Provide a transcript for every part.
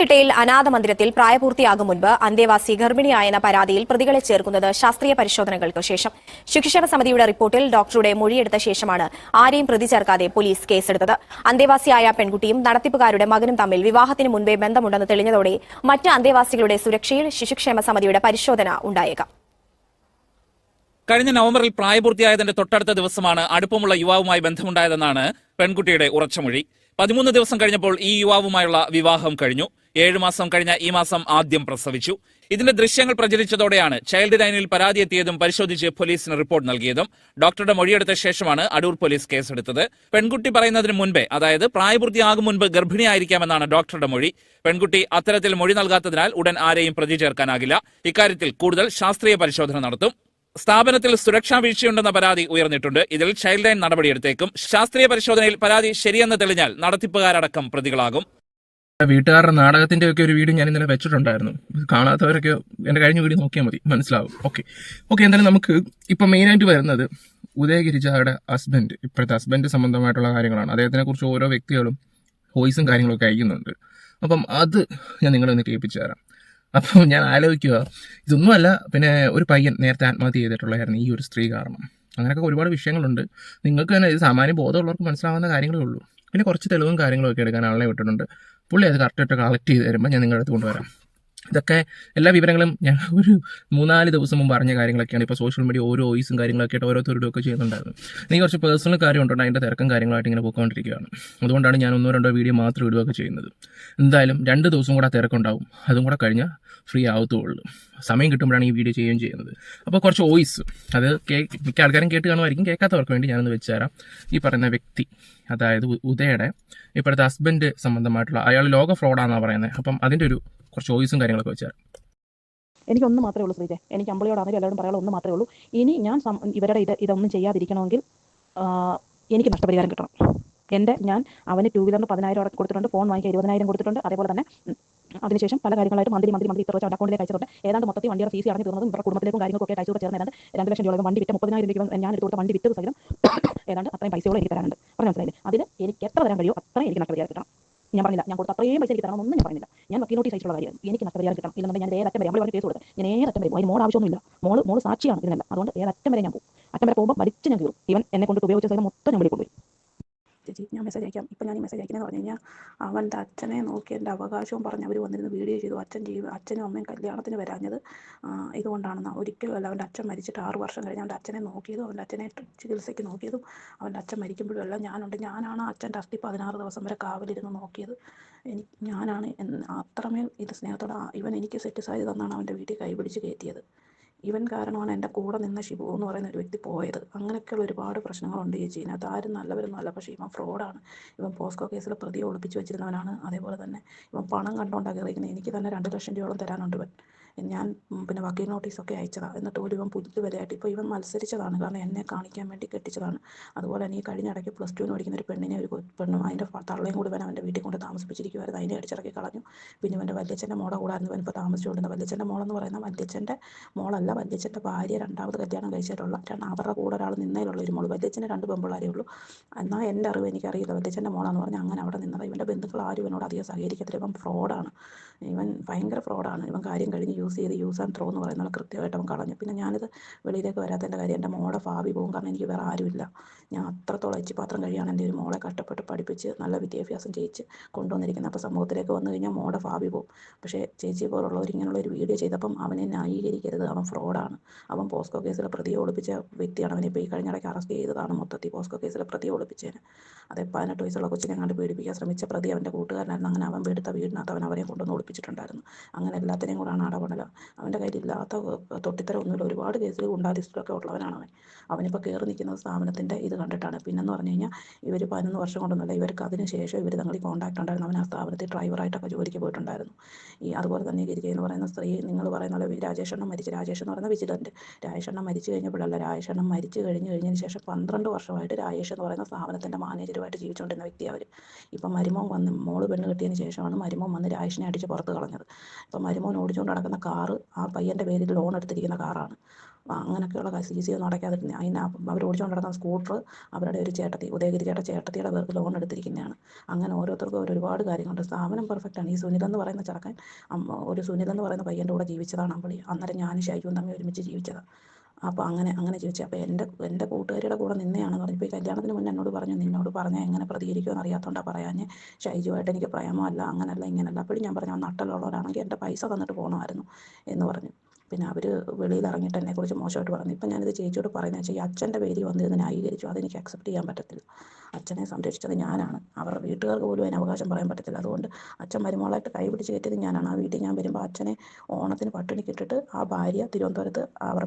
പേട്ടയിൽ അനാഥ മന്ദിരത്തിൽ പ്രായപൂർത്തിയാകും മുൻപ് അന്തേവാസി ഗർഭിണിയായെന്ന പരാതിയിൽ പ്രതികളെ ചേർക്കുന്നത് ശാസ്ത്രീയ പരിശോധനകൾക്ക് ശേഷം. ശിക്ഷണ സമിതിയുടെ റിപ്പോർട്ടിൽ ഡോക്ടറുടെ മൊഴിയെടുത്ത ശേഷമാണ് ആരെയും പ്രതി ചേർക്കാതെ പോലീസ് കേസെടുത്തത്. അന്തേവാസിയായ പെൺകുട്ടിയും നടത്തിപ്പുകാരുടെ മകനും തമ്മിൽ വിവാഹത്തിന് മുൻപേ ബന്ധമുണ്ടെന്ന് തെളിഞ്ഞതോടെ മറ്റ് അന്തേവാസികളുടെ സുരക്ഷയിൽ ശിശുക്ഷേമ സമിതിയുടെ പരിശോധന ഉണ്ടായേക്കാം. കഴിഞ്ഞ നവംബറിൽ പ്രായപൂർത്തിയായതിന്റെ തൊട്ടടുത്ത ദിവസമാണ് അടുപ്പമുള്ള യുവാവുമായി ബന്ധമുണ്ടായതെന്നാണ് പെൺകുട്ടിയുടെ ഉറച്ച മൊഴി. പതിമൂന്ന് ദിവസം കഴിഞ്ഞപ്പോൾ ഈ യുവാവുമായുള്ള വിവാഹം കഴിഞ്ഞു. മാസം കഴിഞ്ഞ ഈ മാസം ആദ്യം പ്രസവിച്ചു. ഇതിന്റെ ദൃശ്യങ്ങൾ പ്രചരിച്ചതോടെയാണ് ചൈൽഡ് ലൈനിൽ പരാതി എത്തിയതും പരിശോധിച്ച് പോലീസിന് റിപ്പോർട്ട് നൽകിയതും. ഡോക്ടറുടെ മൊഴിയെടുത്ത ശേഷമാണ് അടൂർ പോലീസ് കേസെടുത്തത്. പെൺകുട്ടി പറയുന്നതിന് മുൻപേ അതായത് പ്രായപൂർത്തിയാകും മുൻപ് ഗർഭിണിയായിരിക്കാമെന്നാണ് ഡോക്ടറുടെ മൊഴി. പെൺകുട്ടി അത്തരത്തിൽ മൊഴി നൽകാത്തതിനാൽ ഉടൻ ആരെയും പ്രതി ചേർക്കാനാകില്ല. ഇക്കാര്യത്തിൽ കൂടുതൽ ശാസ്ത്രീയ പരിശോധന നടത്തും. സ്ഥാപനത്തിൽ സുരക്ഷാ വീഴ്ചയുണ്ടെന്ന പരാതി ഉയർന്നിട്ടുണ്ട്. ഇതിൽ ചൈൽഡ് ലൈൻ നടപടിയെടുത്തേക്കും. ശാസ്ത്രീയ പരിശോധനയിൽ പരാതി ശരിയെന്ന് തെളിഞ്ഞാൽ നടത്തിപ്പുകാരടക്കം പ്രതികളാകും. വീട്ടുകാരുടെ നാടകത്തിന്റെ ഒക്കെ ഒരു വീഡിയോ ഞാൻ ഇന്നലെ വെച്ചിട്ടുണ്ടായിരുന്നു. കാണാത്തവരൊക്കെ എന്റെ കഴിഞ്ഞ വീഡിയോ നോക്കിയാൽ മതി. മനസ്സിലാവും. ഓക്കെ ഓക്കെ എന്തായാലും നമുക്ക് ഇപ്പൊ മെയിനായിട്ട് വരുന്നത് ഉദയഗിരിജയുടെ ഹസ്ബൻഡ് ഇപ്പോഴത്തെ ഹസ്ബൻഡ് സംബന്ധമായിട്ടുള്ള കാര്യങ്ങളാണ്. അദ്ദേഹത്തിനെ കുറിച്ച് ഓരോ വ്യക്തികളും വോയിസും കാര്യങ്ങളൊക്കെ അയക്കുന്നുണ്ട്. അപ്പം അത് ഞാൻ നിങ്ങളെ ഒന്ന് കേൾപ്പിച്ചു തരാം. അപ്പം ഞാൻ ആലോചിക്കുക ഇതൊന്നുമല്ല പിന്നെ ഒരു പയ്യൻ നേരത്തെ ആത്മഹത്യ ചെയ്തിട്ടുള്ളതായിരുന്നു ഈ ഒരു സ്ത്രീ കാരണം. അങ്ങനെയൊക്കെ ഒരുപാട് വിഷയങ്ങളുണ്ട്. നിങ്ങൾക്ക് തന്നെ ഇത് സാമാന്യ ബോധമുള്ളവർക്ക് മനസ്സിലാവുന്ന കാര്യങ്ങളേ ഉള്ളൂ. പിന്നെ കുറച്ച് തെളിവും കാര്യങ്ങളൊക്കെ എടുക്കാൻ ആളെ വിട്ടിട്ടുണ്ട്. പുള്ളി അത് കറക്റ്റായിട്ട് കളക്ട് ചെയ്ത് തരുമ്പോൾ ഞാൻ നിങ്ങളുടെ അടുത്ത് കൊണ്ടുവരാം. ഇതൊക്കെ എല്ലാ വിവരങ്ങളും ഞാൻ ഒരു മൂന്നാൽ ദിവസം മുമ്പ് അറിഞ്ഞ കാര്യങ്ങളൊക്കെയാണ്. ഇപ്പോൾ സോഷ്യൽ മീഡിയ ഓരോ വോയിസും കാര്യങ്ങളൊക്കെ ആയിട്ട് ഓരോരുത്തരുടെ ഒക്കെ ചെയ്യുന്നുണ്ടായിരുന്നു. എനിക്ക് കുറച്ച് പേഴ്സണൽ കാര്യം ഉണ്ടോ അതിന്റെ തിരക്കും കാര്യങ്ങളായിട്ട് ഇങ്ങനെ പോയിക്കൊണ്ടിരിക്കുകയാണ്. അതുകൊണ്ടാണ് ഞാൻ ഒന്നോ രണ്ടോ വീഡിയോ മാത്രം ഇടുകയൊക്കെ ചെയ്യുന്നത്. എന്തായാലും രണ്ട് ദിവസം കൂടെ തിരക്കുണ്ടാവും. അതും കൂടെ കഴിഞ്ഞാൽ ഫ്രീ ആവത്തുള്ളൂ. സമയം കിട്ടുമ്പോഴാണ് ഈ വീഡിയോ ചെയ്യുകയും ചെയ്യുന്നത്. അപ്പോൾ കുറച്ച് വോയിസ് അത് കേ മിക്ക ആൾക്കാരും കേട്ട് കാണുമായിരിക്കും. കേൾക്കാത്തവർക്ക് വേണ്ടി ഞാനൊന്ന് വെച്ച് തരാം. ഈ പറയുന്ന വ്യക്തി അതായത് ഉദയുടെ ഇപ്പോഴത്തെ ഹസ്ബൻഡ് സംബന്ധമായിട്ടുള്ള അയാൾ ലോക ഫ്രോഡാണെന്നാണ് പറയുന്നത് അപ്പം അതിന്റെ ഒരു കുറച്ച് വോയിസും കാര്യങ്ങളൊക്കെ വെച്ചാൽ എനിക്കൊന്ന് മാത്രമേ ഉള്ളൂ ശ്രീജെ. എനിക്ക് അമ്പളിയോട് അമ്പളിയോടാണെങ്കിലും എല്ലാവരും പറയാനുള്ള ഒന്ന് മാത്രമേ ഉള്ളൂ. ഇനി ഞാൻ ഇവരുടെ ഇത് ഇതൊന്നും ചെയ്യാതിരിക്കണമെങ്കിൽ എനിക്ക് നഷ്ടപരിഹാരം കിട്ടണം. എന്റെ ഞാൻ അവന് ടൂ വീലറിന് പതിനായിരം അവിടെ കൊടുത്തിട്ടുണ്ട് ഫോൺ വാങ്ങിക്കാൻ ഇരുപതിനായിരം കൊടുത്തിട്ടുണ്ട്. അതേപോലെ തന്നെ അതിനുശേഷം പല കാര്യങ്ങളായിട്ട് മന്ത്രി മന്ത്രി മന്ത്രി ഇത്ര വെച്ച് അക്കൗണ്ടിലേക്ക് അയച്ചിട്ടുണ്ട് ഏതാണ്ട് മൊത്തത്തിൽ വണ്ടിയുടെ ഫീസ് അടഞ്ഞു തീർന്നതും ഇവരുടെ കുടുംബത്തിലേക്കും കാര്യങ്ങളൊക്കെ അയച്ചു ചേർന്ന് ഏതാണ്ട് രണ്ട് ലക്ഷം രൂപ വണ്ടി വിറ്റ് മുപ്പതിനായിരം രൂപ ഞാൻ എടുത്ത് കൊടുത്ത വണ്ടി വിറ്റ് സഹിതം ഏതാണ്ട് അത്രയും പൈസയോളം എനിക്ക് തരാനുണ്ട്. പറഞ്ഞു മനസ്സിലായില്ലേ? അതിൽ എനിക്ക് എത്ര തരാൻ കഴിയുമോ അത്രയും എനിക്ക് നഷ്ടപരിഹാരം കിട്ടണം. ഞാൻ പറഞ്ഞില്ല. ഞാൻ കൊടുത്ത അത്രയും പൈസ എനിക്ക് തരണം ഒന്നും ഞാൻ പറഞ്ഞില്ല. ഞാൻ വക്കീൽ നോട്ടീസ് അയച്ചിട്ടുള്ള കാര്യം എനിക്ക് നഷ്ടപരിഹാരം കിട്ടണം ഇല്ലെന്നുണ്ടെങ്കിൽ ഞാൻ ഏതറ്റം വരെ നമ്മൾ കേസ് കൊടുക്കും ഞാൻ ഏതറ്റം വരും അതിന് മോൾ ആവശ്യമൊന്നുമില്ല മോൾ മോൾ സാക്ഷിയാണ് ഇതിനല്ല. അതുകൊണ്ട് ഏതറ്റം വരെ ഞാൻ പോകും. അറ്റം വരെ പോകുമ്പോൾ വലിച്ച് ഞാൻ കയറും ഇവൻ എന്നെ കൊണ്ട് ഉപയോഗിച്ച സ്ഥലം മൊത്തം ഞാൻ വിളിക്കൊണ്ടുപോയി ചേച്ചി ഞാൻ മെസ്സേജ് അയക്കാം. ഇപ്പം ഞാൻ ഈ മെസ്സേജ് അയക്കുന്നത് പറഞ്ഞു കഴിഞ്ഞാൽ അവന്റെ അച്ഛനെ നോക്കി എന്റെ അവകാശവും പറഞ്ഞ് അവർ വന്നിരുന്ന് വീഡിയോ ചെയ്തു. അച്ഛൻ ജീവ അച്ഛനും അമ്മയും കല്യാണത്തിന് വരാഞ്ഞത് ഇതുകൊണ്ടാണെന്ന് ഒരിക്കലും അല്ല. അവന്റെ അച്ഛൻ മരിച്ചിട്ട് ആറ് വർഷം കഴിഞ്ഞ് അവന്റെ അച്ഛനെ നോക്കിയതും അവന്റെ അച്ഛനെ ചികിത്സയ്ക്ക് നോക്കിയതും അവന്റെ അച്ഛൻ മരിക്കുമ്പോഴും എല്ലാം ഞാനുണ്ട്. ഞാനാണ് അച്ഛന്റെ അസ്ഥി പതിനാറ് ദിവസം വരെ കാവലിരുന്ന് നോക്കിയത്. എനിക്ക് ഞാനാണ് അത്രമേൽ ഇത് സ്നേഹത്തോടെ ഇവൻ എനിക്ക് സെറ്റിസ്ഫൈ തന്നാണ് അവന്റെ വീട്ടിൽ കൈപിടിച്ച് കയറ്റിയത്. ഇവൻ കാരണമാണ് എന്റെ കൂടെ നിന്ന ഷിബു എന്ന് പറയുന്ന ഒരു വ്യക്തി പോയത്. അങ്ങനെയൊക്കെയുള്ള ഒരുപാട് പ്രശ്നങ്ങളുണ്ട് ഈ ഇതിനകത്ത് ആരും നല്ലവരൊന്നും അല്ല. പക്ഷേ ഇവൻ ഫ്രോഡാണ്. ഇവൻ പോസ്കോ കേസിൽ പ്രതിയെ ഒളിപ്പിച്ച് വെച്ചിരുന്നവനാണ്. അതേപോലെ തന്നെ ഇവൻ പണം കണ്ടുകൊണ്ടാണ് കയറിയിരിക്കുന്നത് എനിക്ക് തന്നെ രണ്ട് ലക്ഷം രൂപയോളം തരാനുണ്ട് ഇവൻ. ഞാൻ പിന്നെ വക്കീൽ നോട്ടീസൊക്കെ അയച്ചതാണ് എന്നിട്ട് പോലും ഇവൻ പുല്ല് വരെയായിട്ട് ഇപ്പോൾ ഇവൻ മത്സരിച്ചതാണ്. കാരണം എന്നെ കാണിക്കാൻ വേണ്ടി കെട്ടിച്ചതാണ്. അതുപോലെ തന്നെ ഈ കഴിഞ്ഞ ഇടയ്ക്ക് പ്ലസ് ടുവിന് പഠിക്കുന്ന ഒരു പെണ്ണിനെ ഒരു പെണ്ണും അതിന്റെ തള്ളയും കൂടി ഇവൻ അവന്റെ വീട്ടിൽ കൊണ്ട് താമസിപ്പിച്ചിരിക്കുമായിരുന്നു അതിനെ അടിച്ചിറക്കി കളഞ്ഞു. പിന്നെ ഇവന്റെ വല്യച്ഛന്റെ മോളെ കൂടായിരുന്നു ഇവൻ ഇപ്പോൾ താമസിച്ചുകൊണ്ടിരുന്നത്. വല്യച്ഛന്റെ മോളെന്ന് പറയുന്ന വല്യച്ഛന്റെ മോളല്ല വല്യച്ഛന്റെ ഭാര്യ രണ്ടാമത് കല്യാണം കഴിച്ചിട്ടുള്ള രണ്ട് അവരുടെ കൂടെ ഒരാൾ നിന്നതിലുള്ള ഒരു മോൾ വല്യച്ഛന് രണ്ട് പെമ്പിള്ളാരേ ഉള്ളൂ. എന്നാൽ എന്റെ അറിവ് എനിക്കറിയില്ല. വല്യച്ഛന്റെ മോളാന്ന് പറഞ്ഞാൽ അങ്ങനെ അവിടെ നിന്നത്. ഇവന്റെ ബന്ധുക്കൾ ആരും ഇവനോട് അധികം സഹകരിക്കത്തില്ല. ഇവൻ ഫ്രോഡാണ് ഇവൻ ഭയങ്കര ഫ്രോഡാണ് ഇവൻ കാര്യം കഴിഞ്ഞ് യൂസ് ചെയ്ത് യൂസ് ആൻഡ് ത്രോ എന്ന് പറയുന്ന കൃത്യമായിട്ട് അവൻ കളഞ്ഞു. പിന്നെ ഞാനിത് വെളിയിലേക്ക് വരാത്തതിന്റെ കാര്യം എന്റെ മോളെ ഭാവി പോകും. കാരണം എനിക്ക് വേറെ ആരുമില്ല. ഞാൻ അത്രത്തോളം പാത്രം കഴിയാണ് എന്റെ ഒരു മോളെ കഷ്ടപ്പെട്ട് പഠിപ്പിച്ച് നല്ല വിദ്യാഭ്യാസം ചെയ്യിച്ച് കൊണ്ടുവന്നിരിക്കുന്നത്. അപ്പോൾ സമൂഹത്തിലേക്ക് വന്നു കഴിഞ്ഞാൽ മോളെ ഭാവി പോകും. പക്ഷേ ചേച്ചി പോലുള്ളവർ ഇങ്ങനെയുള്ള ഒരു വീഡിയോ ചെയ്തപ്പം അവനെ ന്യായീകരിക്കരുത്. അവൻ ഫ്രോഡാണ് അവൻ പോസ്കോ കേസിലെ പ്രതിയെ ഒളിപ്പിച്ച വ്യക്തിയാണ്. അവനെ ഇപ്പോൾ ഈ കഴിഞ്ഞ ഇടയ്ക്ക് അറസ്റ്റ് ചെയ്തതാണ് മൊത്തത്തിൽ പോസ്കോ കേസിലെ പ്രതിയെ ഒളിപ്പിച്ചതിന് അതെ പതിനെട്ട് വയസ്സുള്ള കൊച്ചിനെ കണ്ട് പീഡിപ്പിക്കാൻ ശ്രമിച്ച പ്രതി അവന്റെ കൂട്ടുകാരനായിരുന്നു. അങ്ങനെ അവൻ എടുത്ത വീടിനകത്ത് അവൻ അവരെ കൊണ്ടുവന്ന് ഒളിപ്പിച്ചിട്ടുണ്ടായിരുന്നു അങ്ങനെ എല്ലാത്തിനെയും കൂടാണ് അടപടല അവന്റെ കയ്യിലില്ലാത്ത തൊട്ടിത്തരം ഒന്നുമില്ല ഒരുപാട് കേസിൽ ഗുണ്ടാതിസ്റ്റിലൊക്കെ ഉള്ളവനാണ് അവൻ. അവനിപ്പോൾ കയറി നിൽക്കുന്ന സ്ഥാപനത്തിന്റെ ഇത് കണ്ടിട്ടാണ്. പിന്നെന്ന് പറഞ്ഞു കഴിഞ്ഞാൽ ഇവർ പതിനൊന്ന് വർഷം കൊണ്ടൊന്നുമില്ല ഇവർക്ക് അതിന് ശേഷം ഇവർ തങ്ങളിൽ കോൺടാക്ട് ഉണ്ടായിരുന്നു. അവൻ ആ സ്ഥാപനത്തിൽ ഡ്രൈവറായിട്ടൊക്കെ ജോലിക്ക് പോയിട്ടുണ്ടായിരുന്നു. ഈ അതുപോലെ തന്നെ ഗിരിജ എന്ന് പറയുന്ന സ്ത്രീ നിങ്ങൾ പറയുന്ന പോലെ രാജേഷണ്ണം മരിച്ചു. രാജേഷ് എന്ന് പറയുന്ന രാജേഷ് എണ്ണം മരിച്ചു കഴിഞ്ഞപ്പോഴല്ല രാജേഷണ്ണം മരിച്ചു കഴിഞ്ഞ് കഴിഞ്ഞതിന് ശേഷം പന്ത്രണ്ട് വർഷമായിട്ട് രാജേഷ് എന്ന് പറയുന്ന സ്ഥാപനത്തിന്റെ മാനേജരുമായിട്ട് ജീവിച്ചുകൊണ്ടിരുന്ന വ്യക്തി അവർ ഇപ്പം മരുമോൻ വന്ന് മോൾ പെണ്ണ് കിട്ടിയതിന് ശേഷമാണ് മരുമോൻ വന്ന് രാജേഷിനെ അടിച്ച് പുറത്ത് കളഞ്ഞത്. ഇപ്പം മരുമോൻ ഓടിച്ചുകൊണ്ട് നടക്കുന്ന കാറ് ആ പയ്യന്റെ പേരിൽ ലോൺ എടുത്തിരിക്കുന്ന കാറാണ്. അങ്ങനെയൊക്കെയുള്ള സി സി ഒന്നും അടയ്ക്കാതിരുന്നത് അതിന് അവർ ഓടിച്ചുകൊണ്ട് നടക്കുന്ന സ്കൂട്ടർ അവരുടെ ഒരു ചേട്ടത്തി ഉദയഗിരി ചേട്ട ചേട്ടത്തിയുടെ പേർക്ക് ലോൺ എടുത്തിരിക്കുന്നതാണ്. അങ്ങനെ ഓരോരുത്തർക്കും ഒരു ഒരുപാട് കാര്യങ്ങളുണ്ട്. സ്ഥാപനം പെർഫെക്റ്റാണ് ഈ സുനിൽ എന്ന് പറയുന്ന ചെറുക്കൻ ഒരു സുനിൽ എന്ന് പറയുന്ന പയ്യന്റെ കൂടെ ജീവിച്ചതാണ് അമ്പളി. അന്നേരം ഞാനും ഷൈജുവും തമ്മിൽ ഒരുമിച്ച് ജീവിച്ചതാണ് അപ്പോൾ അങ്ങനെ അങ്ങനെ ചോദിച്ചു. അപ്പോൾ എന്റെ എന്റെ കൂട്ടുകാരിയുടെ കൂടെ നിന്നെയാണെന്ന് പറഞ്ഞു ഈ കല്യാണത്തിന് മുന്നേ എന്നോട് പറഞ്ഞു നിന്നോട് പറഞ്ഞാൽ എങ്ങനെ പ്രതികരിക്കുമെന്ന് അറിയാത്തതുകൊണ്ടാണ് പറയാഞ്ഞ്. ഷൈജുവായിട്ട് എനിക്ക് പ്രേമമല്ല അങ്ങനല്ല ഇങ്ങനല്ല. അപ്പോഴും ഞാൻ പറഞ്ഞു "അവൻ നട്ടലുള്ളവരാണെങ്കിൽ എന്റെ പൈസ തന്നിട്ട് പോകണമായിരുന്നു എന്ന് പറഞ്ഞു. പിന്നെ അവർ വെളിയിൽ ഇറങ്ങിയിട്ട് എന്നെക്കുറിച്ച് മോശമായിട്ട് പറഞ്ഞു. ഇപ്പം ഞാനിത് ചേച്ചിയോട് പറയുന്നത് വെച്ചാൽ ഈ അച്ഛന്റെ പേര് വന്നിരുന്ന് ന്യായീകരിച്ചു. അതെനിക്ക് അക്സെപ്റ്റ് ചെയ്യാൻ പറ്റത്തില്ല. അച്ഛനെ സംരക്ഷിച്ചത് ഞാനാണ്. അവരുടെ വീട്ടുകാർക്ക് പോലും അതിന് അവകാശം പറയാൻ പറ്റത്തില്ല. അതുകൊണ്ട് അച്ഛൻ മരുമകളായിട്ട് കൈ പിടിച്ച് കയറ്റിയത് ഞാനാണ്. ആ വീട്ടിൽ ഞാൻ വരുമ്പോൾ അച്ഛനെ ഓണത്തിന് പട്ടിണിക്ക് ഇട്ടിട്ട് ആ ഭാര്യ തിരുവനന്തപുരത്ത് അവർ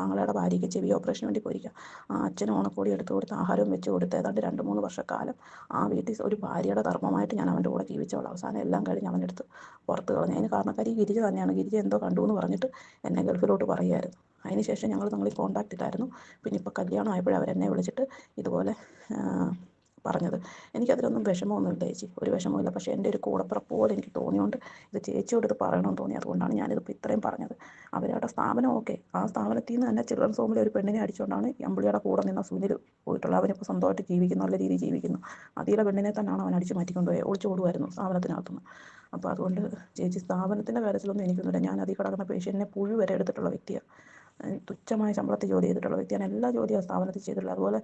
ആങ്ങളുടെ ഭാര്യയ്ക്ക് ചെവി ഓപ്പറേഷന് വേണ്ടി പോയിരിക്കുക ആ അച്ഛന് ഓണക്കോടി എടുത്തു കൊടുത്ത് ആഹാരവും വെച്ച് കൊടുത്ത് ഏതാണ്ട് രണ്ട് മൂന്ന് വർഷക്കാലം ആ വീട്ടിൽ ഒരു ഭാര്യയുടെ ധർമ്മമായിട്ട് ഞാൻ അവന്റെ കൂടെ ജീവിച്ചോളാം അവസാനം എല്ലാം കഴിഞ്ഞ് അവന്റെ അടുത്ത് പുറത്ത് കളഞ്ഞു. അതിന് കാരണക്കാരി ഗിരിജ തന്നെയാണ്. ഗിരിജ എന്തോ കണ്ടു എന്ന് പറഞ്ഞിട്ട് എന്നെ ഗൾഫിലോട്ട് പറയുമായിരുന്നു അതിന് ശേഷം ഞങ്ങൾ തങ്ങളിൽ കോണ്ടാക്റ്റിലായിരുന്നു പിന്നെ ഇപ്പോൾ കല്യാണം ആയപ്പോഴേ അവരെന്നെ വിളിച്ചിട്ട് ഇതുപോലെ പറഞ്ഞത്. എനിക്കതിലൊന്നും വിഷമമൊന്നുമില്ല ചേച്ചി. ഒരു വിഷമമില്ല പക്ഷേ എന്റെ ഒരു കൂടപ്പിറപ്പ് പോലെ എനിക്ക് തോന്നിയോണ്ട് ഇത് ചേച്ചിയോട് ഇത് പറയണമെന്ന് തോന്നി. അതുകൊണ്ടാണ് ഞാനിതിപ്പോൾ ഇത്രയും പറഞ്ഞത്. അവരുടെ സ്ഥാപനം ഓക്കെ. ആ സ്ഥാപനത്തിൽ നിന്ന് തന്നെ ചിൽഡ്രൻസ് ഹോമിൽ ഒരു പെണ്ണിനെ അടിച്ചുകൊണ്ടാണ് അമ്പിളിയുടെ കൂടെ നിന്ന സുനിൽ പോയിട്ടുള്ളത്. അവനിപ്പോൾ സ്വന്തമായിട്ട് ജീവിക്കുന്നു. നല്ല രീതിയിൽ ജീവിക്കുന്നു. അതിലെ പെണ്ണിനെ തന്നെയാണ് അവൻ അടിച്ച് മാറ്റിക്കൊണ്ടുപോയി ഒളിച്ചു ഓടുമായിരുന്നു സ്ഥാപനത്തിനകത്തുനിന്ന്. അപ്പോൾ അതുകൊണ്ട് ചേച്ചി സ്ഥാപനത്തിന്റെ കാര്യത്തിലൊന്നും എനിക്കൊന്നുമില്ല. ഞാൻ അതിൽ കിടക്കുന്ന പേഷ്യന്റിനെ പുഴു വരെ എടുത്തിട്ടുള്ള വ്യക്തിയാണ് തുച്ഛമായ ശമ്പളത്തിൽ ജോലി ചെയ്തിട്ടുള്ള വ്യക്തിയാണ് എല്ലാ ജോലിയും സ്ഥാപനത്തിൽ ചെയ്തിട്ടുള്ളത്. അതുപോലെ